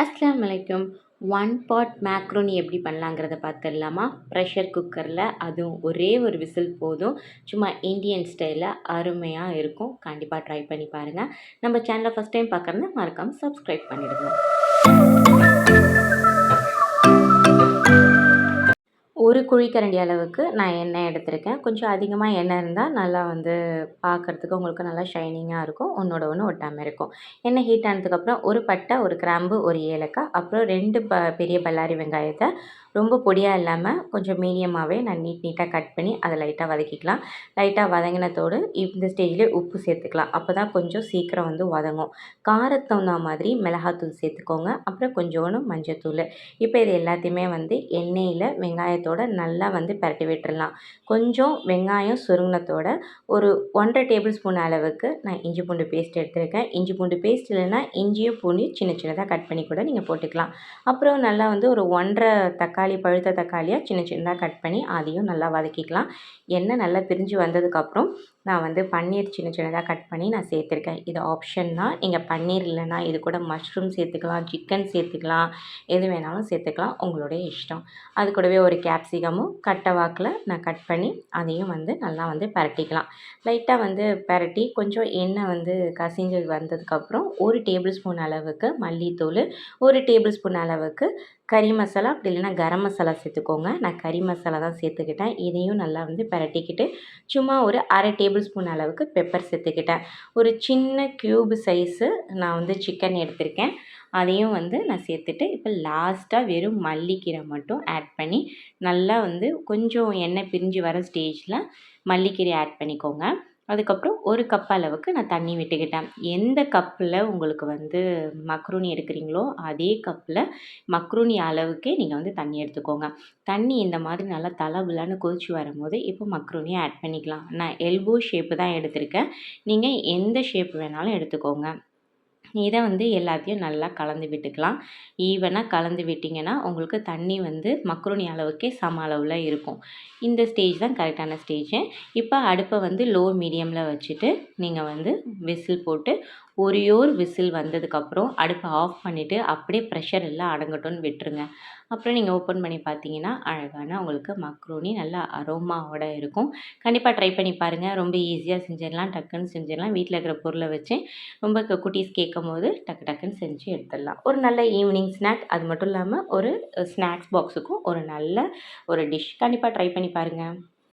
அஸ்லாம் வலைக்கும் one pot macaroni எப்படி பண்ணலாங்கிறத பார்த்துடலாமா ப்ரெஷர் குக்கரில் அதுவும் ஒரே ஒரு விசில் போதும். சும்மா இந்தியன் ஸ்டைலில் அருமையாக இருக்கும். கண்டிப்பாக ட்ரை பண்ணி பாருங்கள் நம்ம சேனலை ஃபஸ்ட் டைம் பார்க்குறதா மறக்காமல் சப்ஸ்கிரைப் பண்ணிடுங்க. குழிக்கரண்டி அளவுக்கு நான் எண்ணெய் எடுத்திருக்கேன். கொஞ்சம் அதிகமாக எண்ணெய் இருந்தால் நல்லா வந்து பார்க்குறதுக்கு உங்களுக்கு நல்லா ஷைனிங்காக இருக்கும். ஒன்றோட ஒன்று ஒட்டாமல் இருக்கும். எண்ணெய் ஹீட் ஆனதுக்கப்புறம் ஒரு பட்டை ஒரு கிராம்பு ஒரு ஏலக்காய் அப்புறம் ரெண்டு ப பெரிய பல்லாரி வெங்காயத்தை ரொம்ப பொடியாக இல்லாமல் கொஞ்சம் மீடியமாகவே நான் நீட் நீட்டாக கட் பண்ணி அதை லைட்டாக வதக்கிக்கலாம். லைட்டாக வதங்கினத்தோடு இந்த ஸ்டேஜ்லேயே உப்பு சேர்த்துக்கலாம். அப்போ தான் கொஞ்சம் சீக்கிரம் வந்து வதங்கும். காரத்துக்கு தகுந்த மாதிரி மிளகாத்தூள் சேர்த்துக்கோங்க. அப்புறம் கொஞ்சோண்டு மஞ்சத்தூள். இப்போ இது எல்லாத்தையுமே வந்து எண்ணெயில் வெங்காயத்தோட நல்லா வந்து பரட்டி விட்டுடலாம் கொஞ்சம் வெங்காயம் சுருங்கினத்தோட ஒரு ஒன்றரை டேபிள் ஸ்பூன் அளவுக்கு நான் இஞ்சி பூண்டு பேஸ்ட் எடுத்திருக்கேன். இஞ்சி பூண்டு பேஸ்ட் இல்லைன்னா இஞ்சியும் பூண்டியும் சின்ன சின்னதாக கட் பண்ணி கூட நீங்கள் போட்டுக்கலாம். அப்புறம் நல்லா வந்து ஒரு ஒன்றரை தக்காளி தக்காளி பழுத்த தக்காளியாக சின்ன சின்னதாக கட் பண்ணி அதையும் நல்லா வதக்கிக்கலாம். எண்ணெய் நல்லா பிரிஞ்சு வந்ததுக்கப்புறம் நான் வந்து பன்னீர் சின்ன சின்னதாக கட் பண்ணி நான் சேர்த்துருக்கேன். இது ஆப்ஷன் தான் நீங்கள் பன்னீர் இல்லைன்னா இது கூட மஷ்ரூம் சேர்த்துக்கலாம் சிக்கன் சேர்த்துக்கலாம் எது வேணாலும் சேர்த்துக்கலாம். உங்களுடைய இஷ்டம். அது கூடவே ஒரு கேப்சிகமும் கட்டை வாக்கில் நான் கட் பண்ணி அதையும் வந்து நல்லா வந்து பரட்டிக்கலாம். லைட்டாக வந்து பரட்டி கொஞ்சம் எண்ணெய் வந்து கசிஞ்சு வந்ததுக்கப்புறம் ஒரு டேபிள் ஸ்பூன் அளவுக்கு மல்லித்தூள் ஒரு டேபிள் ஸ்பூன் அளவுக்கு கறி மசாலா. அப்படி இல்லைன்னா கரம் மசாலா சேர்த்துக்கோங்க. நான் கறி மசாலா தான் சேர்த்துக்கிட்டேன். இதையும் நல்லா வந்து பரட்டிக்கிட்டு சும்மா ஒரு அரை டேபிள் ஸ்பூன் அளவுக்கு பெப்பர் சேர்த்துக்கிட்டேன். ஒரு சின்ன க்யூப் சைஸு நான் வந்து சிக்கன் எடுத்திருக்கேன். அதையும் வந்து நான் சேர்த்துட்டு இப்போ லாஸ்ட்டாக வெறும் மல்லிக்கீரை மட்டும் ஆட் பண்ணி நல்லா வந்து கொஞ்சம் எண்ணெய் பிரிஞ்சு வர ஸ்டேஜில் மல்லிக்கீரை ஆட் பண்ணிக்கோங்க. அதுக்கப்புறம் ஒரு கப் அளவுக்கு நான் தண்ணி விட்டுக்கிட்டேன். எந்த கப்பில் உங்களுக்கு வந்து மக்ரூனி எடுக்கிறீங்களோ அதே கப்பில் மக்ரூனி அளவுக்கே நீங்கள் வந்து தண்ணி எடுத்துக்கோங்க. தண்ணி இந்த மாதிரி நல்லா தலை கொதிச்சு வரும்போது இப்போ மக்ரூனியை ஆட் பண்ணிக்கலாம். நான் எல்போ ஷேப்பு தான் எடுத்திருக்கேன். நீங்கள் எந்த ஷேப் வேணாலும் எடுத்துக்கோங்க. இதை வந்து எல்லாத்தையும் நல்லா கலந்து விட்டுக்கலாம். ஈவனாக கலந்து விட்டிங்கன்னா உங்களுக்கு தண்ணி வந்து மக்ருணி அளவுக்கே சம அளவில் இருக்கும். இந்த ஸ்டேஜ் தான் கரெக்டான ஸ்டேஜ் இப்போ அடுப்பை வந்து லோ மீடியமில் வச்சுட்டு நீங்கள் வந்து விசில் போட்டு ஒரே ஒரு விசில் வந்ததுக்கப்புறம் அடுப்பை ஆஃப் பண்ணிவிட்டு அப்படியே ப்ரெஷர் எல்லாம் அடங்கட்டும்னு விட்டுருங்க. அப்புறம் நீங்கள் ஓப்பன் பண்ணி பார்த்தீங்கன்னா அழகான உங்களுக்கு மக்ரோனி நல்லா அரோமாவோட இருக்கும். கண்டிப்பாக ட்ரை பண்ணி பாருங்கள் ரொம்ப ஈஸியாக செஞ்சிடலாம். டக்குன்னு செஞ்சிடலாம். வீட்டில் இருக்கிற பொருளை வச்சு ரொம்ப குட்டீஸ் கேட்கும் போது டக்கு டக்குன்னு செஞ்சு எடுத்துடலாம். ஒரு நல்ல ஈவினிங் ஸ்நாக் அது மட்டும் இல்லாமல் ஒரு ஸ்நாக்ஸ் பாக்ஸுக்கும் ஒரு நல்ல ஒரு டிஷ் கண்டிப்பாக ட்ரை பண்ணி பாருங்கள்